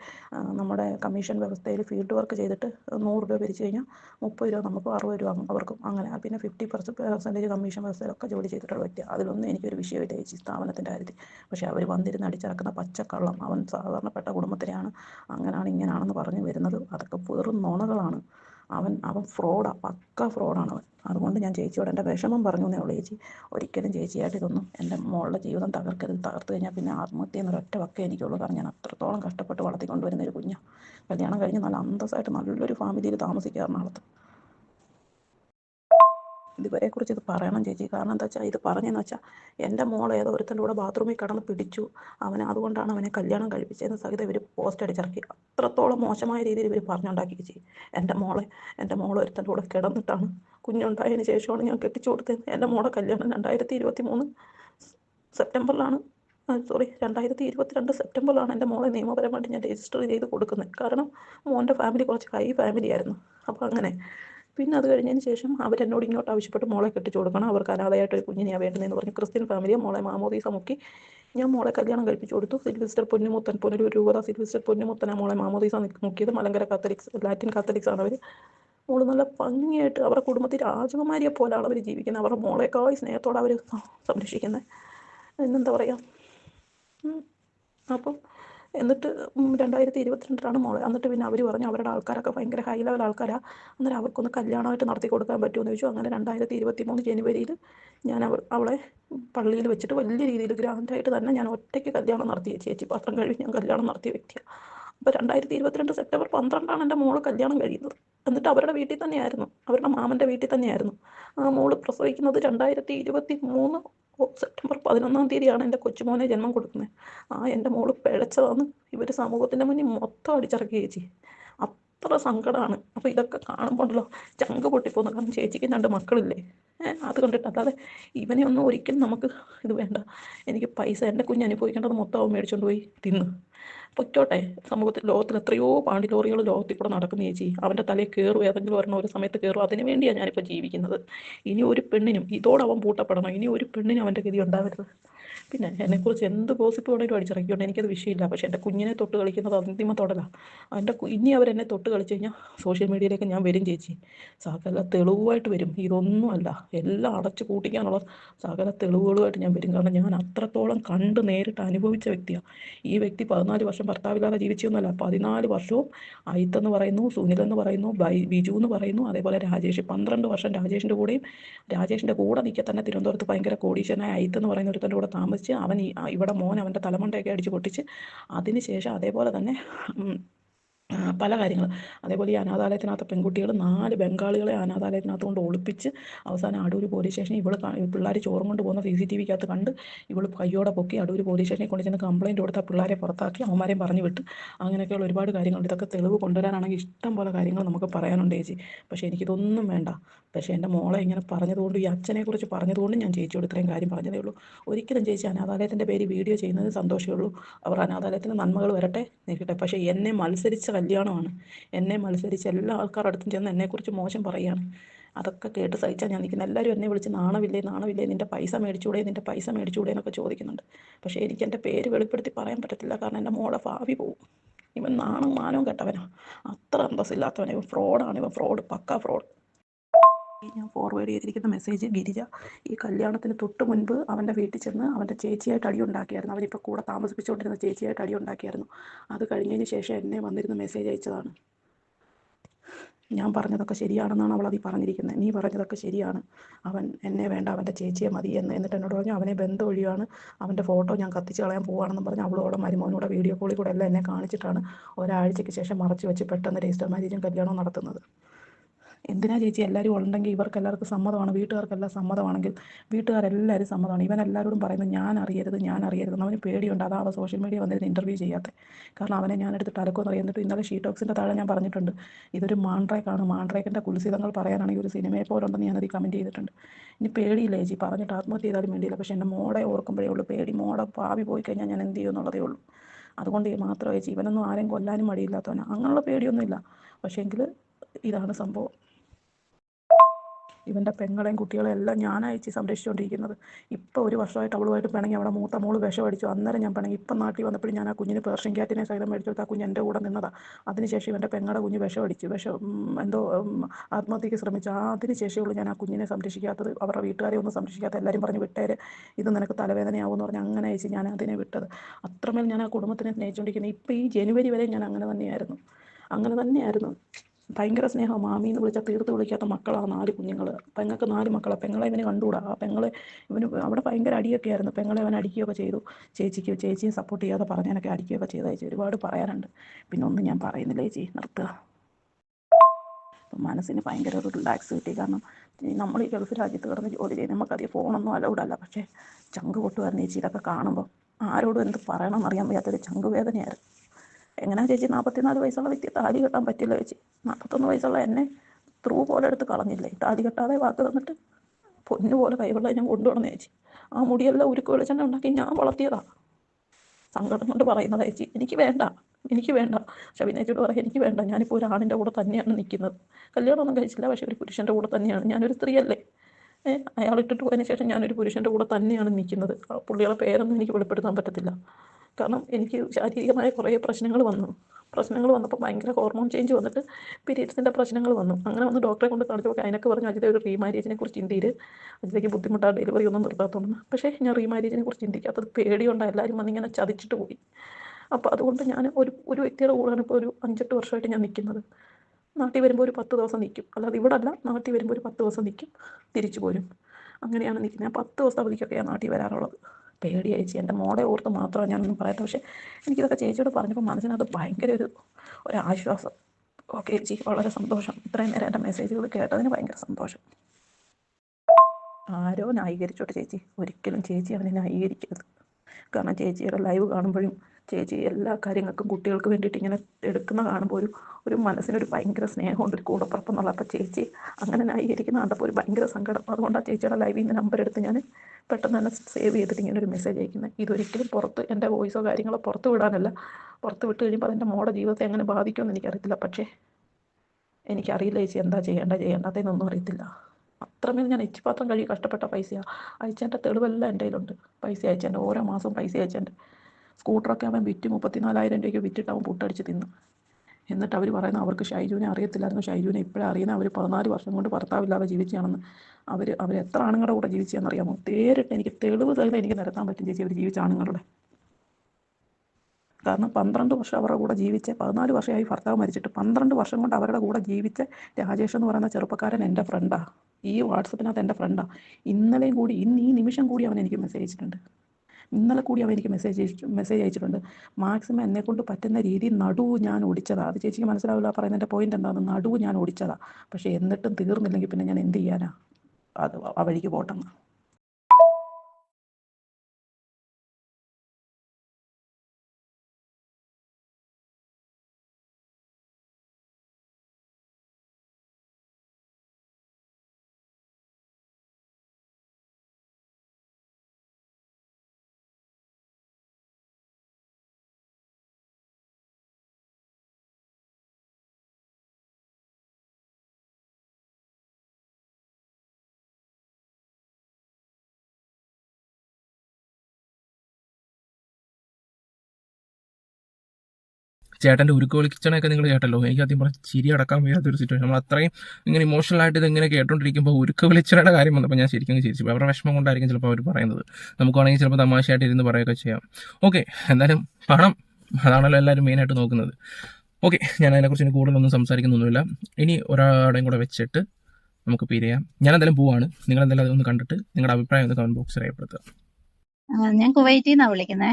നമ്മുടെ കമ്മീഷൻ വ്യവസ്ഥയിൽ ഫീൽഡ് വർക്ക് ചെയ്തിട്ട് നൂറ് രൂപ പിരിച്ചു കഴിഞ്ഞാൽ മുപ്പത് രൂപ നമുക്കും അറുപത് രൂപ അവർക്കും അങ്ങനെ. പിന്നെ ഫിഫ്റ്റി പെർസെന്റേജ് കമ്മീഷൻ വ്യവസ്ഥയിലൊക്കെ ജോലി ചെയ്തിട്ടുള്ള വ്യക്തിയാണ് അതിലൊന്നും എനിക്കൊരു വിഷയമില്ല ചേച്ചി സ്ഥാപനത്തിന്റെ കാര്യത്തിൽ. പക്ഷേ അവർ വന്നിരുന്ന് അടിച്ചിറക്കുന്ന പച്ചക്കള്ളം അവൻ സാധാരണപ്പെട്ട കുടുംബത്തിലെയാണ് അങ്ങനെയാണ് ഇങ്ങനെയാണെന്ന് പറഞ്ഞു വരുന്നത്. അതൊക്കെ വെറും നുണകളാണ്. അവൻ അവൻ ഫ്രോഡാണ് പക്ക ഫ്രോഡാണ് അവൻ. അതുകൊണ്ട് ഞാൻ ചേച്ചിയോട് എന്റെ വിഷമം പറഞ്ഞു എന്നേ ഉള്ളൂ ചേച്ചി. ഒരിക്കലും ചേച്ചിയായിട്ട് ഇതൊന്നും എന്റെ മോളുടെ ജീവിതം തകർക്കരുത്. തകർത്ത് കഴിഞ്ഞാൽ പിന്നെ ആത്മഹത്യ എന്നൊരൊറ്റ വക്കേ എനിക്കുള്ളൂ. കാരണം ഞാൻ അത്രത്തോളം കഷ്ടപ്പെട്ട് വളർത്തിക്കൊണ്ടുവരുന്ന ഒരു കുഞ്ഞാണ് കല്യാണം കഴിഞ്ഞ് നല്ല അന്തസ്സായിട്ട് നല്ലൊരു ഫാമിലിയിൽ താമസിക്കുക എറണാകുളത്ത് ഇതുവരെക്കുറിച്ച് ഇത് പറയണം ചേച്ചി. കാരണം എന്താ വെച്ചാൽ ഇത് പറഞ്ഞെന്ന് വെച്ചാൽ എന്റെ മോൾ ഏതോ ഒരുത്തന്റെ കൂടെ ബാത്റൂമിൽ കടന്ന് പിടിച്ചു. അവനെ അതുകൊണ്ടാണ് അവനെ കല്യാണം കഴിപ്പിച്ചതെന്ന് സഹിതം ഇവർ പോസ്റ്റ് അടിച്ചിറക്കി. അത്രത്തോളം മോശമായ രീതിയിൽ ഇവർ പറഞ്ഞുണ്ടാക്കി ചേച്ചി. എന്റെ മോളെ എന്റെ മോൾ ഒരുത്തന്റെ കൂടെ കിടന്നിട്ടാണ് കുഞ്ഞുണ്ടായതിന് ശേഷമാണ് ഞാൻ കെട്ടിച്ചു കൊടുത്തത് എന്റെ മോളെ കല്യാണം രണ്ടായിരത്തി ഇരുപത്തി മൂന്ന് സെപ്റ്റംബറിലാണ് സോറി രണ്ടായിരത്തി ഇരുപത്തിരണ്ട് സെപ്റ്റംബറിലാണ് എന്റെ മോളെ നിയമപരമായിട്ട് ഞാൻ രജിസ്റ്റർ ചെയ്ത് കൊടുക്കുന്നത്. കാരണം മോന്റെ ഫാമിലി കുറച്ച് ഹൈ ഫാമിലി ആയിരുന്നു. അപ്പോൾ അങ്ങനെ പിന്നെ അത് കഴിഞ്ഞതിന് ശേഷം അവരെന്നോട് ഇങ്ങോട്ട് ആവശ്യപ്പെട്ട് മോളെ കെട്ടിച്ചു കൊടുക്കണം. അവർക്ക് അനാഥയായിട്ട് ഒരു കുഞ്ഞിനെയാണ് വേണ്ടതെന്ന് പറഞ്ഞു. ക്രിസ്ത്യൻ ഫാമിലിയെ മോളെ മാമോദീസ മുക്കി ഞാൻ മോളെ കല്യാണം കഴിപ്പിച്ചു കൊടുത്തു. സിൽവിസ്റ്റർ പൊന്നുമുത്തൻ പൊന്നൊരു രൂപത സിൽവിസ്റ്റർ പൊന്നുമുത്തനാണ് മോളെ മാമോദീസ മുക്കിയത്. മലങ്കര കാത്തലിക്സ് ലാറ്റിൻ കാത്തലിക്സ് ആണ് അവർ മോൾ നല്ല ഭംഗിയായിട്ട് അവരുടെ കുടുംബത്തിൽ രാജകുമാരിയെ പോലെയാണ് അവർ ജീവിക്കുന്നത് അവരുടെ മോളെക്കായി സ്നേഹത്തോടെ അവർ സംരക്ഷിക്കുന്നത് എന്നെന്താ പറയുക. അപ്പം എന്നിട്ട് രണ്ടായിരത്തി ഇരുപത്തിരണ്ടിലാണ് മോളെ. എന്നിട്ട് പിന്നെ അവർ പറഞ്ഞു അവരുടെ ആൾക്കാരൊക്കെ ഭയങ്കര ഹൈ ലെവൽ ആൾക്കാരാണ് അന്നേരം അവർക്കൊന്ന് കല്യാണമായിട്ട് നടത്തി കൊടുക്കാൻ പറ്റുമെന്ന് ചോദിച്ചു. അങ്ങനെ രണ്ടായിരത്തി ഇരുപത്തി മൂന്ന് ജനുവരിയിൽ ഞാൻ അവർ അവളെ പള്ളിയിൽ വെച്ചിട്ട് വലിയ രീതിയിൽ ഗ്രാൻഡായിട്ട് തന്നെ ഞാൻ ഒറ്റയ്ക്ക് കല്യാണം നടത്തി ചേച്ചി പാത്രം കഴുകി ഞാൻ കല്യാണം നടത്തിയ വ്യക്തിയാണ് അപ്പോൾ രണ്ടായിരത്തി ഇരുപത്തിരണ്ട് സെപ്റ്റംബർ പന്ത്രണ്ടാണ് എന്റെ മോൾ കല്യാണം കഴിയുന്നത്. എന്നിട്ട് അവരുടെ വീട്ടിൽ തന്നെയായിരുന്നു. അവരുടെ മാമന്റെ വീട്ടിൽ തന്നെയായിരുന്നു. ആ മോൾ പ്രസവിക്കുന്നത് രണ്ടായിരത്തി ഇരുപത്തി മൂന്ന് സെപ്റ്റംബർ പതിനൊന്നാം തീയതിയാണ് എന്റെ കൊച്ചുമോനെ ജന്മം കൊടുക്കുന്നത്. ആ എന്റെ മോൾ പിഴച്ചതാണ് ഇവർ സമൂഹത്തിന്റെ മുന്നിൽ മൊത്തം അടിച്ചിറക്കി ചേച്ചി അത്ര സങ്കടമാണ് അപ്പോൾ ഇതൊക്കെ കാണുമ്പോൾ ഉണ്ടല്ലോ ചങ്ക് കാരണം ചേച്ചിക്ക് രണ്ട് മക്കളില്ലേ. അത് കണ്ടിട്ട് അല്ലാതെ ഇവനെ ഒന്നും ഒരിക്കലും നമുക്ക് ഇത് വേണ്ട. എനിക്ക് പൈസ എന്റെ കുഞ്ഞ് അനുഭവിക്കേണ്ടത് മൊത്തം അവൻ മേടിച്ചുകൊണ്ട് പോയി തിന്ന്. പൊയ്ക്കോട്ടെ സമൂഹത്തിൽ ലോകത്തിൽ എത്രയോ പാണ്ടി ലോറികൾ ലോകത്തിൽ കൂടെ നടക്കുന്ന ചേച്ചി. അവന്റെ തലയിൽ കയറും ഏതെങ്കിലും ഒരെണ്ണം ഒരു സമയത്ത് കയറും അതിന് വേണ്ടിയാണ് ഞാനിപ്പോൾ ജീവിക്കുന്നത്. ഇനി ഒരു പെണ്ണിനും ഇതോടെ അവൻ പൂട്ടപ്പെടണം. ഇനി ഒരു പെണ്ണിനും അവന്റെ ഗതി ഉണ്ടാവരുത്. പിന്നെ എന്നെ എന്നെക്കുറിച്ച് എന്ത് ഗോസിപ്പ് വേണമെങ്കിലും അടിച്ചിറക്കിയോണ്ട് എനിക്കത് വിഷയമില്ല. പക്ഷേ എന്റെ കുഞ്ഞിനെ തൊട്ട് കളിക്കുന്നത് അന്തിമ തൊടലാണ് എന്റെ ഇനി അവരെന്നെ തൊട്ട് കളിച്ച് കഴിഞ്ഞാൽ സോഷ്യൽ മീഡിയയിലേക്ക് ഞാൻ വരും ചേച്ചി. സകല തെളിവുമായിട്ട് വരും. ഇതൊന്നുമല്ല എല്ലാം അടച്ചു കൂട്ടിക്കാനുള്ള സകല തെളിവുകളുമായിട്ട് ഞാൻ വരും. കാരണം ഞാൻ അത്രത്തോളം കണ്ട് നേരിട്ട് അനുഭവിച്ച വ്യക്തിയാണ് ഈ വ്യക്തി പതിനാല് വർഷം ഭർത്താവില്ലാതെ ജീവിച്ചൊന്നുമല്ല പതിനാല് വർഷവും അയിത്തെന്ന് പറയുന്നു സുനിൽ എന്ന് പറയുന്നു ബിജു എന്ന് പറയുന്നു അതേപോലെ രാജേഷ്. പന്ത്രണ്ട് വർഷം രാജേഷിന്റെ കൂടെയും രാജേഷിന്റെ കൂടെ നിൽക്കെ തന്നെ തിരുവനന്തപുരത്ത് ഭയങ്കര കോടീശ്വരനായ അയിത്തെന്ന് പറയുന്ന ഒരുത്തന്റെ കൂടെ താമസിച്ച് അവൻ ഇവിടെ മോൻ അവന്റെ തലമുണ്ടയൊക്കെ അടിച്ച് പൊട്ടിച്ച് അതിന് ശേഷം അതേപോലെ തന്നെ പല കാര്യങ്ങൾ. അതേപോലെ ഈ അനാഥാലയത്തിനകത്ത് പെൺകുട്ടികൾ നാല് ബംഗാളികളെ അനാഥാലയത്തിനകത്ത് കൊണ്ട് ഒളിപ്പിച്ച് അവസാനം അടൂർ പോലീസ് സ്റ്റേഷനിൽ ഇവൾ പിള്ളേർ ചോറും കൊണ്ട് പോകുന്ന സി സി ടി വിക്കകത്ത് കണ്ട് ഇവൾ കയ്യോടെ പൊക്കി അടൂർ പോലീസ് സ്റ്റേഷനിൽ കൊണ്ട് ചെന്ന് കംപ്ലയിന്റ് കൊടുത്ത പിള്ളേരെ പുറത്താക്കി അവന്മാരെയും പറഞ്ഞു വിട്ട്. അങ്ങനെയൊക്കെയുള്ള ഒരുപാട് കാര്യങ്ങളുണ്ട് ഇതൊക്കെ തെളിവ് കൊണ്ടുവരാനാണെങ്കിൽ ഇഷ്ടം പോലെ കാര്യങ്ങൾ നമുക്ക് പറയാനുണ്ട് ചേച്ചി. പക്ഷേ എനിക്കിതൊന്നും വേണ്ട. പക്ഷേ എന്റെ മോളെ ഇങ്ങനെ പറഞ്ഞതുകൊണ്ട് ഈ അച്ഛനെക്കുറിച്ച് പറഞ്ഞതുകൊണ്ട് ഞാൻ ചേച്ചിയോട് ഇത്രയും കാര്യം പറഞ്ഞതേ ഉള്ളൂ. ഒരിക്കലും ചേച്ചി അനാഥാലയത്തിന്റെ പേര് വീഡിയോ ചെയ്യുന്നത് സന്തോഷമേ ഉള്ളൂ. അവർ അനാഥാലയത്തിന് നന്മകൾ വരട്ടെ നിൽക്കട്ടെ പക്ഷേ എന്നെ മത്സരിച്ച കല്യാണമാണ് എന്നെ മത്സരിച്ച് എല്ലാ ആൾക്കാരുടെ അടുത്തും ചെന്ന് എന്നെക്കുറിച്ച് മോശം പറയുകയാണ് അതൊക്കെ കേട്ട് സഹിച്ചാൽ ഞാൻ നിൽക്കുന്നത്. എല്ലാവരും എന്നെ വിളിച്ച് നാണമില്ലേ നാണമില്ലേ നിന്റെ പൈസ മേടിച്ചൂടെ നിന്റെ പൈസ മേടിച്ചൂടെ എന്നൊക്കെ ചോദിക്കുന്നുണ്ട്. പക്ഷേ എനിക്ക് എന്റെ പേര് വെളിപ്പെടുത്തി പറയാൻ പറ്റത്തില്ല. കാരണം എന്റെ മോളെ ഭാവി പോവും. ഇവൻ നാണം മാനവും കെട്ടവനാണ് അത്ര അന്തസ്സില്ലാത്തവൻ ഇവൻ ഫ്രോഡാണ് ഇവൻ ഫ്രോഡ് പക്കാ ഫ്രോഡ് ഞാൻ ഫോർവേഡ് ചെയ്തിരിക്കുന്ന മെസ്സേജ് ഗിരിജ ഈ കല്യാണത്തിന് തൊട്ട് മുൻപ് അവന്റെ വീട്ടിൽ ചെന്ന് അവന്റെ ചേച്ചിയായിട്ട് അടി ഉണ്ടാക്കിയായിരുന്നു. അവനിപ്പോൾ കൂടെ താമസിപ്പിച്ചുകൊണ്ടിരുന്ന ചേച്ചിയായിട്ട് അടി ഉണ്ടാക്കിയായിരുന്നു. അത് കഴിഞ്ഞതിന് ശേഷം എന്നെ വന്നിരുന്ന മെസ്സേജ് അയച്ചതാണ്. ഞാൻ പറഞ്ഞതൊക്കെ ശരിയാണെന്നാണ് അവൾ അതിൽ പറഞ്ഞിരിക്കുന്നത്. നീ പറഞ്ഞതൊക്കെ ശരിയാണ്. അവൻ എന്നെ വേണ്ട അവന്റെ ചേച്ചിയെ മതി എന്ന്. എന്നിട്ട് എന്നോട് പറഞ്ഞു അവനെ ബന്ധം ഒഴിയാണ്. അവന്റെ ഫോട്ടോ ഞാൻ കത്തിച്ച് കളയാൻ പോവുകയാണെന്ന് പറഞ്ഞ് അവളോടെ മരുമോനോടെ വീഡിയോ കോളിൽ കൂടെ എല്ലാം എന്നെ കാണിച്ചിട്ടാണ് ഒരാഴ്ചയ്ക്ക് ശേഷം മറച്ചു വെച്ച് പെട്ടെന്ന് രജിസ്റ്റർ മാരേജും കല്യാണവും നടത്തുന്നത്. എന്തിനാ ചേച്ചി എല്ലാവരും ഉണ്ടെങ്കിൽ ഇവർക്ക് എല്ലാവർക്കും സമ്മതമാണ് വീട്ടുകാർക്കെല്ലാം സമ്മതമാണെങ്കിൽ വീട്ടുകാരെല്ലാവരും സമ്മതമാണ്. ഇവൻ എല്ലാവരോടും പറയുന്നത് ഞാൻ അറിയരുത് ഞാൻ അറിയരുത് അവന് പേടിയുണ്ട്. അതാ അവ സോഷ്യൽ മീഡിയ വന്നിരുന്ന് ഇന്റർവ്യൂ ചെയ്യാത്ത. കാരണം അവനെ ഞാൻ എടുത്തിട്ട് അലക്കുമെന്ന് അറിയുന്നിട്ട് ഇന്നലെ ഷീടോക്സിന്റെ താഴെ ഞാൻ പറഞ്ഞിട്ടുണ്ട് ഇതൊരു മാൺട്രേക്കാണ് മാൺട്രേക്കിന്റെ കുൽസിതങ്ങൾ പറയാനാണെങ്കിൽ ഒരു സിനിമയെ പോലെ ഉണ്ടെന്ന് ഞാനത് കമന്റ് ചെയ്തിട്ടുണ്ട്. ഇനി പേടിയില്ല ചേച്ചി? പറഞ്ഞിട്ട് ആത്മഹത്യ ചെയ്താലും വേണ്ടിയില്ല പക്ഷേ എന്റെ മോടെ ഓർക്കുമ്പോഴേ ഉള്ളൂ പേടി. മോടെ പാവി പോയി കഴിഞ്ഞാൽ ഞാൻ എന്ത് ചെയ്യും എന്നുള്ളതേ ഉള്ളൂ. അതുകൊണ്ട് മാത്രമേ ചേച്ചി ഇവനൊന്നും ആരെയും കൊല്ലാനും മടിയില്ലാത്തവനാണ് അങ്ങനെയുള്ള പേടിയൊന്നുമില്ല. പക്ഷേങ്കിൽ ഇതാണ് സംഭവം. ഇവന്റെ പെങ്ങളെയും കുട്ടികളെയും എല്ലാം ഞാനയച്ച് സംരക്ഷിച്ചുകൊണ്ടിരിക്കുന്നത് ഇപ്പോൾ ഒരു വർഷമായിട്ട് അവളുമായിട്ട് പിണങ്ങി അവിടെ മൂത്ത മോൾ വിഷം അടിച്ചു അന്നേരം ഞാൻ പിണങ്ങി. ഇപ്പം നാട്ടിൽ വന്നപ്പോഴും ഞാൻ ആ കുഞ്ഞിന് പേർഷ്യൻ ക്യാറ്റിനെ സഹിതം മേടിച്ചു ആ കുഞ്ഞ് എന്റെ കൂടെ നിന്നതാണ് അതിനുശേഷം ഇവന്റെ പെങ്ങളുടെ കുഞ്ഞ് വിഷം അടിച്ചു വിഷം എന്തോ ആത്മഹത്യക്ക് ശ്രമിച്ചു. അതിനുശേഷമുള്ളൂ ഞാൻ ആ കുഞ്ഞിനെ സംരക്ഷിക്കാത്തത്. അവരുടെ വീട്ടുകാരെ ഒന്നും സംരക്ഷിക്കാത്ത എല്ലാവരും പറഞ്ഞ് വിട്ടേര്. ഇത് നിനക്ക് തലവേദനയാവും എന്ന് പറഞ്ഞ് അങ്ങനെ അയച്ച് ഞാൻ അതിനെ വിട്ടത്. അത്രമേൽ ഞാൻ ആ കുടുംബത്തിനെ സ്നേഹിച്ചുകൊണ്ടിരിക്കുന്നത് ഇപ്പം ഈ ജനുവരി വരെ ഞാൻ അങ്ങനെ തന്നെയായിരുന്നു. അങ്ങനെ തന്നെയായിരുന്നു. ഭയങ്കര സ്നേഹം മാമി എന്ന് വിളിച്ചാൽ തീർത്ത് വിളിക്കാത്ത മക്കളാണ് നാല് കുഞ്ഞുങ്ങൾ പെങ്ങൾക്ക് നാല് മക്കളാണ് പെങ്ങളെ ഇവന് കണ്ടുകൂടാ ആ പെങ്ങളെ ഇവന് അവിടെ ഭയങ്കര അടിയൊക്കെ ആയിരുന്നു. പെങ്ങളെ അവൻ അടിക്കുകയൊക്കെ ചെയ്തു. ചേച്ചിക്ക് ചേച്ചിയെ സപ്പോർട്ട് ചെയ്യാതെ പറഞ്ഞതിനൊക്കെ അടിക്കുകയൊക്കെ ചെയ്ത. ചേച്ചി ഒരുപാട് പറയാനുണ്ട്. പിന്നെ ഒന്നും ഞാൻ പറയുന്നില്ല ചേച്ചി. നിർത്തുക മനസ്സിന് ഭയങ്കര ഒരു റിലാക്സ് കിട്ടി. കാരണം നമ്മൾ ഈ ഗൾഫ് രാജ്യത്ത് കിടന്ന് ജോലി ചെയ്ത് നമുക്കധികം ഫോണൊന്നും അലൗഡല്ല പക്ഷേ ചങ്ക് പൊട്ടുമായിരുന്നു ചേച്ചി. ഇതൊക്കെ കാണുമ്പോൾ ആരോടും എന്ത് പറയണമെന്ന് അറിയാൻ വയ്യാത്തൊരു ചങ്ക് വേദനയായിരുന്നു. എങ്ങനെയാ ചേച്ചി നാൽപ്പത്തിനാല് വയസ്സുള്ള വ്യക്തി താടി കെട്ടാൻ പറ്റില്ല ചേച്ചി? നാൽപ്പത്തൊന്ന് വയസ്സുള്ള എന്നെ ത്രൂ പോലെ എടുത്ത് കളഞ്ഞില്ലേ? താടി കെട്ടാതെ വാക്ക് തന്നിട്ട് പൊന്നു പോലെ കൈവെള്ള ഞാൻ കൊണ്ടുവന്നു ചേച്ചി. ആ മുടിയെല്ലാം ഉരുക്ക് വെളിച്ചെണ്ണ ഉണ്ടാക്കി ഞാൻ വളർത്തിയതാ. സങ്കടം കൊണ്ട് പറയുന്നത് ചേച്ചി. എനിക്ക് വേണ്ട. എനിക്ക് വേണ്ട. ശബിനേച്ചിയോട് പറയാം എനിക്ക് വേണ്ട. ഞാനിപ്പോൾ ഒരു ആണിന്റെ കൂടെ തന്നെയാണ് നിൽക്കുന്നത് കല്യാണമൊന്നും കഴിച്ചില്ല. പക്ഷേ ഒരു പുരുഷന്റെ കൂടെ തന്നെയാണ്. ഞാനൊരു സ്ത്രീയല്ലേ? അയാൾ ഇട്ടിട്ട് പോയതിന് ശേഷം ഞാനൊരു പുരുഷന്റെ കൂടെ തന്നെയാണ് നിൽക്കുന്നത്. ആ പുള്ളിയുടെ പേരൊന്നും എനിക്ക് വെളിപ്പെടുത്താൻ പറ്റത്തില്ല. കാരണം എനിക്ക് ശാരീരികമായ കുറേ പ്രശ്നങ്ങൾ വന്നു. പ്രശ്നങ്ങൾ വന്നപ്പോൾ ഭയങ്കര ഹോർമോൺ ചേഞ്ച് വന്നിട്ട് പീരീഡ്സിന്റെ പ്രശ്നങ്ങൾ വന്നു. അങ്ങനെ വന്ന് ഡോക്ടറെ കൊണ്ട് കാണിച്ചപ്പോൾ അതിനൊക്കെ പറഞ്ഞു അജിത ഒരു റീമാരേജിനെ കുറിച്ച് ഇന്ത്യയിൽ അജിതയ്ക്ക് ബുദ്ധിമുട്ടാണ് ഡെലിവറി ഒന്നും നിർത്താത്തതുകൊണ്ട് പക്ഷേ ഞാൻ റീമാരേജിനെ കുറിച്ച് ചിന്തിക്കാത്തത് പേടിയുണ്ട്. എല്ലാവരും വന്നിങ്ങനെ ചതിച്ചിട്ട് പോയി. അപ്പോൾ അതുകൊണ്ട് ഞാൻ ഒരു ഒരു വ്യക്തിയുടെ കൂടെയാണ് ഇപ്പോൾ ഒരു അഞ്ചെട്ട് വർഷമായിട്ട് ഞാൻ നിൽക്കുന്നത്. നാട്ടിൽ വരുമ്പോൾ ഒരു പത്ത് ദിവസം നിൽക്കും. അല്ലാതെ ഇവിടെ അല്ല നാട്ടിൽ വരുമ്പോൾ ഒരു പത്ത് ദിവസം നിൽക്കും. തിരിച്ചു പോരും. അങ്ങനെയാണ് നിൽക്കുന്നത്. ഞാൻ പത്ത് ദിവസം അവധിക്കൊക്കെയാണ് നാട്ടിൽ വരാറുള്ളത്. പേടി ചേച്ചി എന്റെ മോടെ ഓർത്ത് മാത്രമാണ് ഞാനൊന്നും പറയാത്തത്. പക്ഷേ എനിക്കിതൊക്കെ ചേച്ചിയോട് പറഞ്ഞപ്പോൾ മനസ്സിനകത്ത് ഭയങ്കര ഒരു ഒരു ആശ്വാസം. ഓക്കെ ചേച്ചി വളരെ സന്തോഷം. ഇത്രയും നേരം എന്റെ മെസ്സേജുകൾ കേട്ടതിന് ഭയങ്കര സന്തോഷം. ആരോ ന്യായീകരിച്ചോട്ടെ ചേച്ചി. ഒരിക്കലും ചേച്ചി അവനെ ന്യായീകരിക്കരുത്. കാരണം ചേച്ചിയുടെ ലൈവ് കാണുമ്പോഴും ചേച്ചി എല്ലാ കാര്യങ്ങൾക്കും കുട്ടികൾക്ക് വേണ്ടിയിട്ട് ഇങ്ങനെ എടുക്കുന്ന കാണുമ്പോൾ ഒരു ഒരു മനസ്സിനൊരു ഭയങ്കര സ്നേഹമുണ്ട് ഒരു കൂടപ്പുറപ്പ് എന്നുള്ള. അപ്പോൾ ചേച്ചി അങ്ങനെ ന്യായീകരിക്കുന്ന കണ്ടപ്പോൾ ഒരു ഭയങ്കര സങ്കടം. അതുകൊണ്ടാണ് ചേച്ചിയുടെ ലൈവിൽ നിന്ന് നമ്പർ എടുത്ത് ഞാൻ പെട്ടെന്ന് തന്നെ സേവ് ചെയ്തിട്ട് ഇങ്ങനെ ഒരു മെസ്സേജ് അയക്കുന്നത് ഇതൊരിക്കലും പുറത്ത് എന്റെ വോയിസോ കാര്യങ്ങളോ പുറത്ത് വിടാനല്ല. പുറത്ത് വിട്ട് കഴിയുമ്പോൾ അതെന്റെ മോടെ ജീവിതത്തെ എങ്ങനെ ബാധിക്കുമെന്ന് എനിക്കറിയത്തില്ല. പക്ഷേ എനിക്കറിയില്ല ചേച്ചി എന്താ ചെയ്യേണ്ട ചെയ്യേണ്ടതെന്നൊന്നും അറിയത്തില്ല. അത്രമേൽ ഞാൻ എച്ച് പാത്രം കഴുകി കഷ്ടപ്പെട്ട പൈസയാണ് അയച്ചതിന്റെ തെളിവെല്ലാം എന്റെ കയ്യിലുണ്ട്. പൈസ അയച്ചതിന്റെ ഓരോ മാസവും പൈസ അയച്ചതിന്റെ. സ്കൂട്ടറൊക്കെ അവൻ വിറ്റ് മുപ്പത്തിനാലായിരം രൂപയ്ക്ക് വിറ്റിട്ട് അവൻ പൊട്ടടിച്ച് തിന്നു. എന്നിട്ട് അവർ പറയുന്നത് അവർക്ക് ഷൈജുവിനെ അറിയത്തില്ലായിരുന്നു. ഷൈജുവിനെ ഇപ്പോഴാണ് അറിയുന്ന അവർ പതിനാല് വർഷം കൊണ്ട് ഭർത്താവില്ലാതെ ജീവിച്ചാണെന്ന് അവർ അവർ എത്ര ആണുങ്ങളുടെ കൂടെ ജീവിച്ചാണെന്ന് അറിയാമോ നേരിട്ട് എനിക്ക് തെളിവ് സഹിതം എനിക്ക് നിരത്താൻ പറ്റും ചേച്ചി അവർ ജീവിച്ച ആണുങ്ങളുടെ. കാരണം പന്ത്രണ്ട് വർഷം അവരുടെ കൂടെ ജീവിച്ച പതിനാല് വർഷമായി ഭർത്താവ് മരിച്ചിട്ട് പന്ത്രണ്ട് വർഷം കൊണ്ട് അവരുടെ കൂടെ ജീവിച്ച രാജേഷ് എന്ന് പറയുന്ന ചെറുപ്പക്കാരൻ എന്റെ ഫ്രണ്ടാണ് ഈ വാട്സപ്പിനകത്ത് എന്റെ ഫ്രണ്ടാണ് ഇന്നലെയും കൂടി ഇന്ന് ഈ നിമിഷം കൂടി അവൻ എനിക്ക് മെസ്സേജ് അയച്ചിട്ടുണ്ട്. ഇന്നലെ കൂടി അവൻ എനിക്ക് മെസ്സേജ് മെസ്സേജ് അയച്ചിട്ടുണ്ട്. മാക്സിമം എന്നെക്കൊണ്ട് പറ്റുന്ന രീതി നടുവ് ഞാൻ ഓടിച്ചതാണ് അത് ചേച്ചിക്ക് മനസ്സിലാവില്ല പറയുന്നതിന്റെ പോയിന്റ് എന്താണെന്ന് നടുവ് ഞാൻ ഓടിച്ചതാണ് പക്ഷേ എന്നിട്ടും തീർന്നില്ലെങ്കിൽ പിന്നെ ഞാൻ എന്ത് ചെയ്യാനാ? അത് ആ വഴിക്ക് പോട്ടെന്ന്. ചേട്ടന്റെ ഉരുക്ക് വിളിച്ചണൊക്കെ നിങ്ങൾ കേട്ടല്ലോ. എനിക്ക് ആദ്യം പറഞ്ഞ ചിരി അടക്കാൻ വയ്യാത്തൊരു സിറ്റുവേഷൻ നമ്മൾ അത്രയും ഇങ്ങനെ ഇമോഷണൽ ആയിട്ട് ഇത് ഇങ്ങനെ കേട്ടോണ്ടിരിക്കുമ്പോൾ ഉരുക്ക് വിളിച്ചണയുടെ കാര്യം വന്നപ്പോൾ ഞാൻ ശരിക്കും ചിരിച്ചു. അവരുടെ വിഷമം കൊണ്ടായിരിക്കും ചിലപ്പോൾ അവർ പറയുന്നത്. നമുക്ക് വേണമെങ്കിൽ ചിലപ്പോൾ തമാശയായിട്ട് ഇരുന്ന് പറയുകയൊക്കെ ചെയ്യാം. ഓക്കെ എന്തായാലും പണം അതാണല്ലോ എല്ലാവരും മെയിനായിട്ട് നോക്കുന്നത്. ഓക്കെ ഞാൻ അതിനെക്കുറിച്ച് ഇനി കൂടുതലൊന്നും സംസാരിക്കുന്നൊന്നുമില്ല. ഇനി ഒരാളെയും കൂടെ വെച്ചിട്ട് നമുക്ക് പിരിയാം ഞാൻ എന്തായാലും പോവാണ്. നിങ്ങൾ എന്തായാലും അതൊന്ന് കണ്ടിട്ട് നിങ്ങളുടെ അഭിപ്രായം ഒന്ന് കമന്റ് ബോക്സിൽ രേഖപ്പെടുത്തുക. ഞാൻ കുവൈറ്റിൽ വിളിക്കുന്നത് വിളിക്കുന്നേ.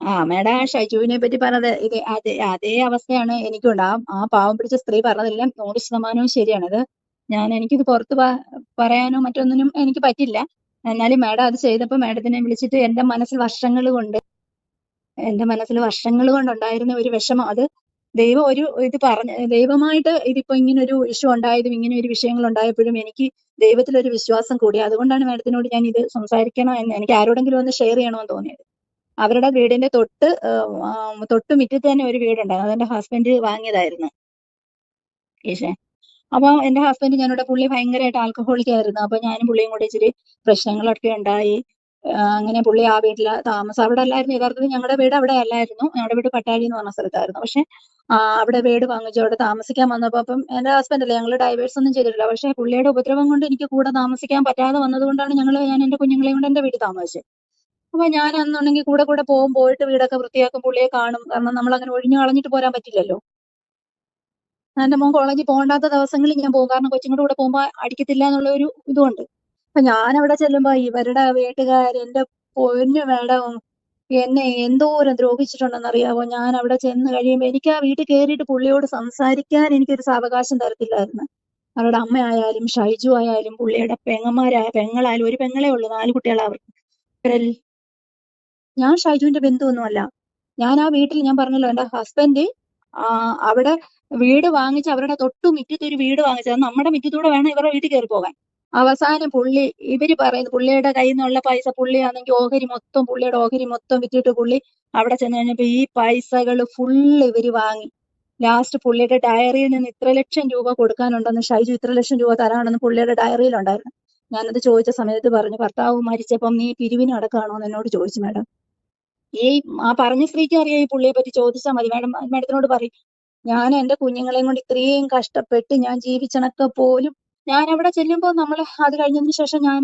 ആ മേഡം ഷൈജുവിനെ പറ്റി പറഞ്ഞത് ഇത് അതേ അതേ അവസ്ഥയാണ് എനിക്കുണ്ട് ആ ആ പാവം പിടിച്ച സ്ത്രീ പറഞ്ഞതെല്ലാം നൂറ് ശതമാനവും ശരിയാണത്. ഞാൻ എനിക്കിത് പുറത്ത് പറയാനോ മറ്റൊന്നിനും എനിക്ക് പറ്റില്ല. എന്നാലും മേഡം അത് ചെയ്തപ്പോൾ മേഡത്തിനെ വിളിച്ചിട്ട് എന്റെ മനസ്സിൽ വർഷങ്ങൾ കൊണ്ട് എന്റെ മനസ്സിൽ വർഷങ്ങൾ കൊണ്ടുണ്ടായിരുന്ന ഒരു വിഷമം. അത് ദൈവം ഒരു ഇത് പറഞ്ഞ ദൈവമായിട്ട് ഇതിപ്പോ ഇങ്ങനെ ഒരു ഇഷ്യൂ ഉണ്ടായതും ഇങ്ങനെ ഒരു വിഷയങ്ങൾ ഉണ്ടായപ്പോഴും എനിക്ക് ദൈവത്തിൽ ഒരു വിശ്വാസം കൂടി. അതുകൊണ്ടാണ് മാഡത്തിനോട് ഞാൻ ഇത് സംസാരിക്കണം എന്ന് എനിക്ക് ആരോടെങ്കിലും ഒന്ന് ഷെയർ ചെയ്യണമെന്ന് തോന്നിയത്. അവരുടെ വീടിന്റെ തൊട്ട് തൊട്ട് മുറ്റത്ത് തന്നെ ഒരു വീടുണ്ടായിരുന്നു. അതെന്റെ ഹസ്ബൻഡ് വാങ്ങിയതായിരുന്നു. ഈശേ അപ്പൊ എന്റെ ഹസ്ബൻഡ് ഞാനിവിടെ പുള്ളി ഭയങ്കരമായിട്ട് ആൽക്കഹോളിക് ആയിരുന്നു. അപ്പൊ ഞാനും പുള്ളിയും കൂടി ഇച്ചിരി പ്രശ്നങ്ങളൊക്കെ ഉണ്ടായി. അങ്ങനെ പുള്ളി ആ വീട്ടിൽ താമസം. അവിടെ അല്ലായിരുന്നു. യഥാർത്ഥത്തിൽ ഞങ്ങളുടെ വീട് അവിടെ അല്ലായിരുന്നു. ഞങ്ങളുടെ വീട് പട്ടാഴി എന്ന് പറഞ്ഞ സ്ഥലത്തായിരുന്നു. പക്ഷെ അവിടെ വീട് വാങ്ങിച്ചു. അവിടെ താമസിക്കാൻ വന്നപ്പോ അപ്പം എന്റെ ഹസ്ബൻഡ് അല്ലേ ഞങ്ങൾ ഡൈവേഴ്സ് ഒന്നും ചെയ്തിട്ടില്ല. പക്ഷെ പുള്ളിയുടെ ഉപദ്രവം കൊണ്ട് എനിക്ക് കൂടെ താമസിക്കാൻ പറ്റാതെ വന്നതുകൊണ്ടാണ് ഞങ്ങൾ ഞാൻ എന്റെ കുഞ്ഞുങ്ങളെയും കൊണ്ട് എന്റെ വീട്ടിൽ താമസിച്ചത്. അപ്പൊ ഞാൻ അന്നുണ്ടെങ്കിൽ കൂടെ കൂടെ പോകും പോയിട്ട് വീടൊക്കെ വൃത്തിയാക്കും പുള്ളിയെ കാണും. കാരണം നമ്മൾ അങ്ങനെ ഒഴിഞ്ഞു കളഞ്ഞിട്ട് പോരാൻ പറ്റില്ലല്ലോ. എന്റെ മോൻ കോളേജിൽ പോകണ്ടാത്ത ദിവസങ്ങളിൽ ഞാൻ പോകും. കാരണം കൊച്ചുങ്ങളുടെ കൂടെ പോകുമ്പോ അടിക്കത്തില്ല എന്നുള്ള ഒരു ഇതുണ്ട്. അപ്പൊ ഞാൻ അവിടെ ചെല്ലുമ്പോ ഇവരുടെ വീട്ടുകാർ എന്റെ പൊന്നു മേഡം എന്നെ എന്തോരം ദ്രോഹിച്ചിട്ടുണ്ടെന്ന് അറിയാവോ ഞാൻ അവിടെ ചെന്ന് കഴിയുമ്പോ എനിക്ക് ആ വീട്ടിൽ കയറിയിട്ട് പുള്ളിയോട് സംസാരിക്കാൻ എനിക്കൊരു സാവകാശം തരത്തില്ലായിരുന്നു. അവരുടെ അമ്മയായാലും ഷൈജു ആയാലും പുള്ളിയുടെ പെങ്ങന്മാരായ പെങ്ങളായാലും ഒരു പെങ്ങളെ ഉള്ളൂ നാല് കുട്ടികളാ അവർക്ക്. ഇവരെല്ലാം ഞാൻ ഷൈജുവിന്റെ ബന്ധുവൊന്നുമല്ല. ഞാൻ ആ വീട്ടിൽ ഞാൻ പറഞ്ഞല്ലോ എന്റെ ഹസ്ബൻഡ് അവിടെ വീട് വാങ്ങിച്ച് അവരുടെ തൊട്ടു മിറ്റത്ത് ഒരു വീട് വാങ്ങിച്ചത് നമ്മുടെ മുറ്റത്തൂടെ വേണം ഇവരുടെ വീട്ടിൽ കയറി പോകാൻ. അവസാനം പുള്ളി ഇവർ പറയുന്നത് പുള്ളിയുടെ കയ്യിൽ നിന്നുള്ള പൈസ പുള്ളിയാണെങ്കിൽ ഓഹരി മൊത്തം പുള്ളിയുടെ ഓഹരി മൊത്തം വിറ്റിട്ട് പുള്ളി അവിടെ ചെന്ന് കഴിഞ്ഞപ്പോ ഈ പൈസകൾ ഫുള്ള് ഇവർ വാങ്ങി. ലാസ്റ്റ് പുള്ളിയുടെ ഡയറിയിൽ നിന്ന് ഇത്ര ലക്ഷം രൂപ കൊടുക്കാനുണ്ടെന്ന് ഷൈജു ഇത്ര ലക്ഷം രൂപ തരാണെന്ന് പുള്ളിയുടെ ഡയറിയിൽ ഉണ്ടായിരുന്നു ഞാനത് ചോദിച്ച സമയത്ത് പറഞ്ഞു ഭർത്താവ് മരിച്ചപ്പം നീ പിരിവിന് അടക്കാണോ എന്ന് എന്നോട് ചോദിച്ചു മാഡം. ഈ ആ പറഞ്ഞ സ്ത്രീക്ക് അറിയാം ഈ പുള്ളിയെ പറ്റി ചോദിച്ചാൽ മതി. മാഡം മാഡത്തിനോട് പറയും ഞാൻ എന്റെ കുഞ്ഞുങ്ങളെയും കൊണ്ട് ഇത്രയും കഷ്ടപ്പെട്ട് ഞാൻ ജീവിച്ചണക്കെ പോലും ഞാൻ അവിടെ ചെല്ലുമ്പോൾ നമ്മൾ അത് കഴിഞ്ഞതിന് ശേഷം ഞാൻ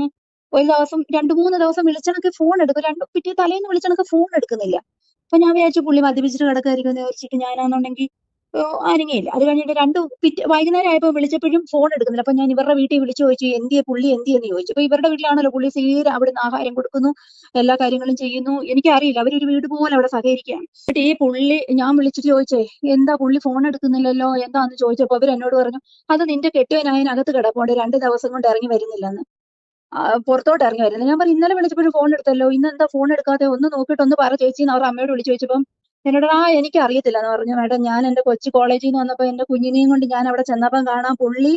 ഒരു ദിവസം രണ്ടു മൂന്ന് ദിവസം വിളിച്ചണക്ക് ഫോൺ എടുക്കും. രണ്ടു പിറ്റേ തലേന്ന് വിളിച്ചണക്ക് ഫോൺ എടുക്കുന്നില്ല. അപ്പൊ ഞാൻ വിചാരിച്ചു പുള്ളി മദ്യപിച്ചിട്ട് കിടക്കായിരിക്കും എന്ന് വിചാരിച്ചിട്ട് ഞാനാണെന്നുണ്ടെങ്കിൽ അനങ്ങിയില്ല അത് കഴിഞ്ഞിട്ട് രണ്ട് പിറ്റേ വൈകുന്നേരം ആയപ്പോൾ വിളിച്ചപ്പോഴും ഫോൺ എടുക്കുന്നില്ല. അപ്പൊ ഞാൻ ഇവരുടെ വീട്ടിൽ വിളിച്ചു ചോദിച്ചു എന്തിയെ പുള്ളി എന്തിയെന്ന് ചോദിച്ചു. അപ്പൊ ഇവരുടെ വീട്ടിലാണല്ലോ പുള്ളി സീര അവിടുന്ന് ആഹാരം കൊടുക്കുന്നു എല്ലാ കാര്യങ്ങളും ചെയ്യുന്നു. എനിക്കറിയില്ല അവരൊരു വീട് പോലെ അവിടെ സഹകരിക്കുകയാണ്. എന്നിട്ട് ഈ പുള്ളി ഞാൻ വിളിച്ചിട്ട് ചോദിച്ചേ എന്താ പുള്ളി ഫോൺ എടുക്കുന്നില്ലല്ലോ? എന്താന്ന്? ചോദിച്ചപ്പോ അവർ എന്നോട് പറഞ്ഞു അത് നിന്റെ കെട്ടുവനായതിനകത്ത് കിടപ്പുണ്ട് രണ്ട് ദിവസം കൊണ്ട് ഇറങ്ങി വരുന്നില്ലെന്ന്. പുറത്തോട്ട് ഇറങ്ങി വരുന്നില്ല. ഞാൻ പറഞ്ഞു ഇന്നലെ വിളിച്ചപ്പോഴും ഫോൺ എടുത്തല്ലോ. ഇന്ന് എന്താ ഫോൺ എടുക്കാതെ? ഒന്ന് നോക്കിയിട്ട് ഒന്ന് പറ ചേച്ചി എന്ന് അവർ അമ്മയോട് വിളിച്ചു ചോദിച്ചപ്പം എന്നോട് ആ എനിക്കറിയത്തില്ല എന്ന് പറഞ്ഞു. മേഡം ഞാൻ എന്റെ കൊച്ചു കോളേജിൽ നിന്ന് വന്നപ്പോൾ എന്റെ കുഞ്ഞിനെയും കൊണ്ട് ഞാൻ അവിടെ ചെന്നപ്പം കാണാം പുള്ളി